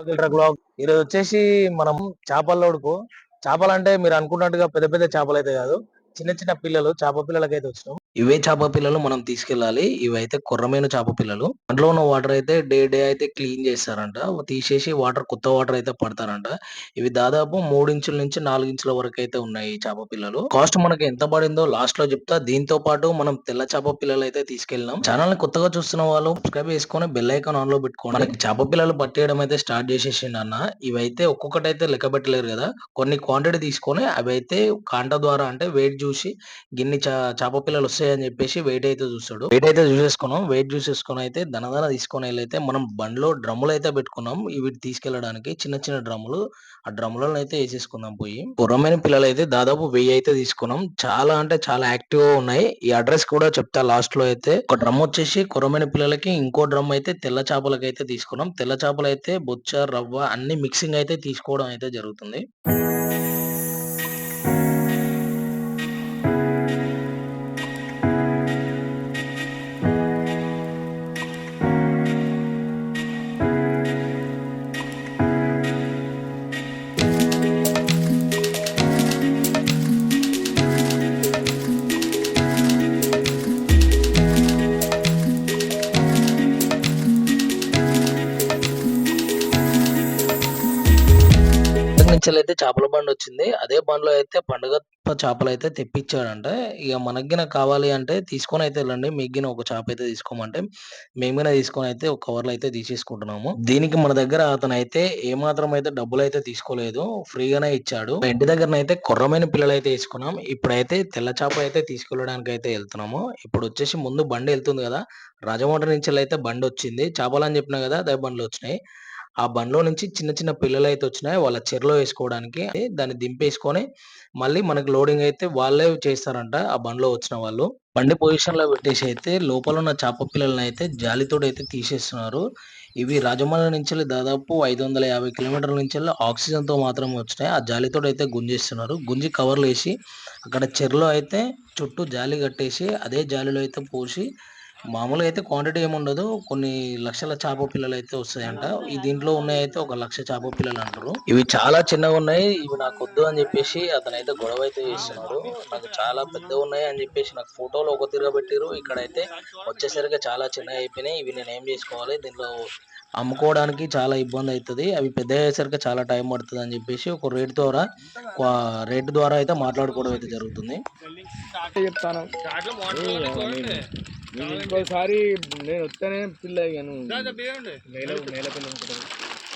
ఈరోజు వచ్చేసి మనం చేపల్లోడుకు చేపలు అంటే మీరు అనుకున్నట్టుగా పెద్ద పెద్ద చేపలు అయితే కాదు చిన్న చిన్న పిల్లలు చేప పిల్లలకి అయితే వచ్చినాం. ఇవే చేప పిల్లలు మనం తీసుకెళ్ళాలి. ఇవైతే కొర్రమైన చేప పిల్లలు. అందులో ఉన్న వాటర్ అయితే డే డే అయితే క్లీన్ చేస్తారంట. తీసేసి వాటర్ కొత్త వాటర్ అయితే పడతారంట. ఇవి దాదాపు మూడు ఇంచుల నుంచి నాలుగు ఇంచుల వరకు అయితే ఉన్నాయి ఈ చేప పిల్లలు. కాస్ట్ మనకి ఎంత పడిందో లాస్ట్లో చెప్తా. దీంతో పాటు మనం తెల్ల చేప పిల్లలు అయితే తీసుకెళ్ళినాం. ఛానల్ కొత్తగా చూస్తున్న వాళ్ళు సబ్స్క్రైబ్ చేసుకొని బెల్ ఐకాన్ ఆన్లో పెట్టుకోండి. మనకి చేప పిల్లలు పట్టేయడం అయితే స్టార్ట్ చేసేసిండు అన్న. ఇవైతే ఒక్కొక్కటి అయితే లెక్క పెట్టలేరు కదా. కొన్ని క్వాంటిటీ తీసుకొని అవి అయితే కాంట ద్వారా అంటే వెయిట్ చూసి గిన్ని చా చేప పిల్లలు అని చెప్పేసి వెయిట్ అయితే చూస్తాడు. వెయిట్ అయితే చూసేసుకున్నాం. వెయిట్ చూసేసుకుని అయితే దనదన తీసుకొని వెళ్ళైతే మనం బండ్లో డ్రమ్ములు అయితే పెట్టుకున్నాం. ఇవి తీసుకెళ్ళడానికి చిన్న చిన్న డ్రమ్ములు. ఆ డ్రమ్ములను అయితే వేసేసుకున్నాం పోయి. పురమైన పిల్లలు అయితే దాదాపు వెయ్యి అయితే తీసుకున్నాం. చాలా అంటే చాలా యాక్టివ్గా ఉన్నాయి. ఈ అడ్రస్ కూడా చెప్తా లాస్ట్లో అయితే. ఒక డ్రమ్ వచ్చేసి కొరమైన పిల్లలకి ఇంకో డ్రమ్ అయితే తెల్ల చేపలకి అయితే తీసుకున్నాం. తెల్ల చేపలు అయితే బొచ్చ రవ్వ అన్ని మిక్సింగ్ అయితే తీసుకోవడం అయితే జరుగుతుంది. నుంచి అయితే చేపల బండి వచ్చింది. అదే బండిలో అయితే పండుగ చేపలు అయితే తెప్పించాడంట ఇక మనకిన కావాలి అంటే తీసుకొని అయితే వెళ్ళండి. మిగిన ఒక చేప అయితే తీసుకోమంటే మేమిన తీసుకొని అయితే ఒక కవర్లో అయితే తీసేసుకుంటున్నాము. దీనికి మన దగ్గర అతను అయితే ఏమాత్రం అయితే డబ్బులు అయితే తీసుకోలేదు. ఫ్రీగానే ఇచ్చాడు. ఇంటి దగ్గర అయితే కొర్రమైన పిల్లలు అయితే వేసుకున్నాం ఇప్పుడైతే తెల్ల చేప అయితే తీసుకెళ్ళడానికి అయితే వెళ్తున్నాము. ఇప్పుడు వచ్చేసి ముందు బండి వెళ్తుంది కదా. రాజమోటర్ నుంచి అయితే బండి వచ్చింది. చేపలు అని చెప్పినా కదా అదే బండ్లు వచ్చినాయి. ఆ బండ్లో నుంచి చిన్న చిన్న పిల్లలు అయితే వచ్చినాయి. వాళ్ళ చెరలో వేసుకోవడానికి దాన్ని దింపేసుకొని మళ్ళీ మనకి లోడింగ్ అయితే వాళ్ళే చేస్తారంట ఆ బండ్లో వచ్చిన వాళ్ళు. బండి పొజిషన్లో పెట్టేసి అయితే లోపల ఉన్న చేప పిల్లల్ని అయితే జాలితో అయితే తీసేస్తున్నారు. ఇవి రాజమౌళి నుంచి దాదాపు ఐదు వందల యాభై కిలోమీటర్ల నుంచి ఆక్సిజన్తో మాత్రమే వచ్చినాయి. ఆ జాలితో అయితే గుంజేస్తున్నారు. గుంజి కవర్లు వేసి అక్కడ చెరలో అయితే చుట్టూ జాలి కట్టేసి అదే జాలిలో అయితే పోసి మామూలుగా అయితే క్వాంటిటీ ఏముండదు కొన్ని లక్షల చేప పిల్లలు అయితే వస్తాయంట. ఈ దీంట్లో ఉన్నాయి అయితే ఒక లక్ష చేప పిల్లలు అంటారు. ఇవి చాలా చిన్నగా ఉన్నాయి. ఇవి నాకు వద్దు అని చెప్పేసి అతను అయితే గొడవ అయితే చేస్తున్నాడు. నాకు చాలా పెద్దగా ఉన్నాయి అని చెప్పేసి నాకు ఫోటోలు ఒక తిరగ పెట్టిరు ఇక్కడైతే వచ్చేసరికి చాలా చిన్నగా అయిపోయినాయి. ఇవి నేను ఏం చేసుకోవాలి? దీంట్లో అమ్ముకోవడానికి చాలా ఇబ్బంది అవుతుంది అవి పెద్ద అయ్యేసరికి చాలా టైం పడుతుంది అని చెప్పేసి ఒక రేట్ ద్వారా రేట్ ద్వారా అయితే మాట్లాడుకోవడం అయితే జరుగుతుంది. చెప్తాను? ఇంకోసారి నేను వస్తేనే పిల్ల అయ్యాను మేల మేల పిల్ల ఉంటుంది.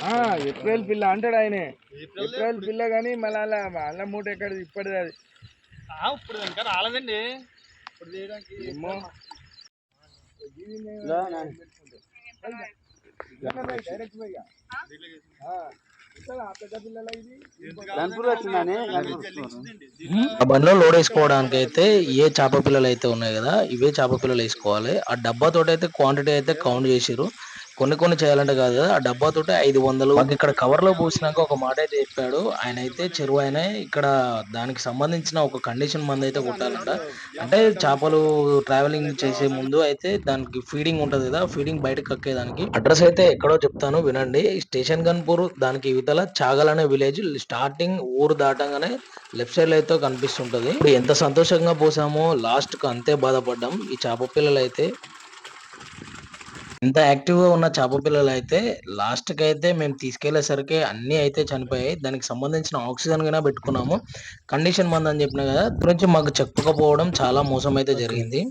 ఆ, ఏప్రిల్ పిల్ల అంటాడు ఆయనే. ఏప్రిల్ పిల్ల? కానీ మళ్ళీ అలా మూట ఎక్కడ ఇప్పటిది అది. ఇప్పుడు ఇంకా రాలేదండి. ఇప్పుడు తీయడానికి ఏమో. డైరెక్ట్ పోయి. ఆ, బండిలో లోడ్ వేసుకోవడానికి అయితే ఏ చేప పిల్లలు అయితే ఉన్నాయి కదా ఇవే చేప పిల్లలు వేసుకోవాలి. ఆ డబ్బాతోటి అయితే క్వాంటిటీ అయితే కౌంట్ చేసిరు కొన్ని కొన్ని చేయాలంటే కాదు కదా ఆ డబ్బాతోటి ఐదు వందలు. మాకు ఇక్కడ కవర్లో పోసినాక ఒక మాట అయితే చెప్పాడు. ఆయన అయితే చెరువు ఆయన ఇక్కడ దానికి సంబంధించిన ఒక కండిషన్ మంది అయితే కొట్టాలంట. అంటే చేపలు ట్రావెలింగ్ చేసే ముందు అయితే దానికి ఫీడింగ్ ఉంటది కదా ఫీడింగ్ బయటకు కక్కేదానికి. అడ్రస్ అయితే ఎక్కడో చెప్తాను వినండి. స్టేషన్ గన్పూర్ దానికి ఇవతల చాగల్ అనే విలేజ్ స్టార్టింగ్ ఊరు దాటంగానే లెఫ్ట్ సైడ్ అయితే కనిపిస్తుంటది. ఎంత సంతోషంగా పోసామో లాస్ట్కు అంతే బాధపడ్డాం. ఈ చేప పిల్లలు అయితే ఇంత యాక్టివ్గా ఉన్న చేప పిల్లలు అయితే లాస్ట్కి అయితే మేము తీసుకెళ్ళేసరికి అన్ని అయితే చనిపోయాయి. దానికి సంబంధించిన ఆక్సిజన్ కూడా పెట్టుకున్నాము. కండిషన్ మంది అని చెప్పిన కదా గురించి మాకు చెప్పకపోవడం చాలా మోసం అయితే జరిగింది.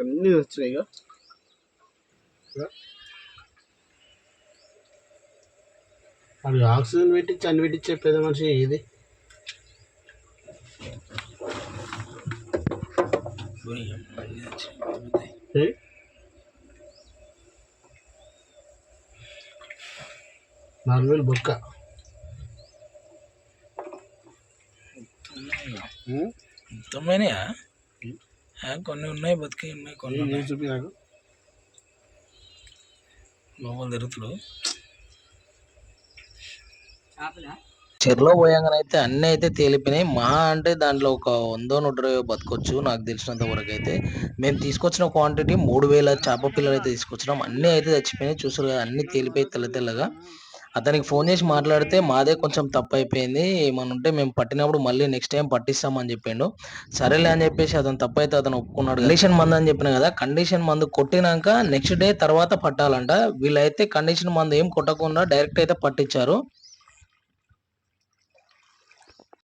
అన్ని అది ఆక్సిజన్ పెట్టించి అన్ని పెట్టించే పెద్ద మనిషి ఇది. ఏ? నాలుగు వేలు బొక్క కొన్ని ఉన్నాయి బతికి ఉన్నాయి కొన్ని చూపి నాకు లోపల తిరుగుతుడు చెరువులో పోయంగానైతే అన్నీ అయితే తేలిపోయినాయి. మహా అంటే దాంట్లో ఒక వందో, నూట ఇరవయో బతకొచ్చు నాకు తెలిసినంత వరకైతే. మేము తీసుకొచ్చిన క్వాంటిటీ 3000 చేప పిల్లలైతే తీసుకొచ్చినాం. అన్నీ అయితే చచ్చిపోయినాయి. చూసారు కదా! అన్నీ తేలిపోయి తెల్ల తెల్లగా. అతనికి ఫోన్ చేసి మాట్లాడితే మాదే కొంచెం తప్పయిపోయింది. ఏమని ఉంటే మేము పట్టినప్పుడు మళ్ళీ నెక్స్ట్ టైం పట్టిస్తామని చెప్పిండు. సరేలే అని చెప్పేసి అతను తప్పు అయితే అతను ఒప్పుకున్నాడు. కండిషన్ మందు అని చెప్పిన కదా! కండిషన్ మందు కొట్టినాక నెక్స్ట్ డే తర్వాత పట్టాలంట. వీళ్ళైతే కండిషన్ మందు ఏం కొట్టకుండా డైరెక్ట్ అయితే పట్టించారు.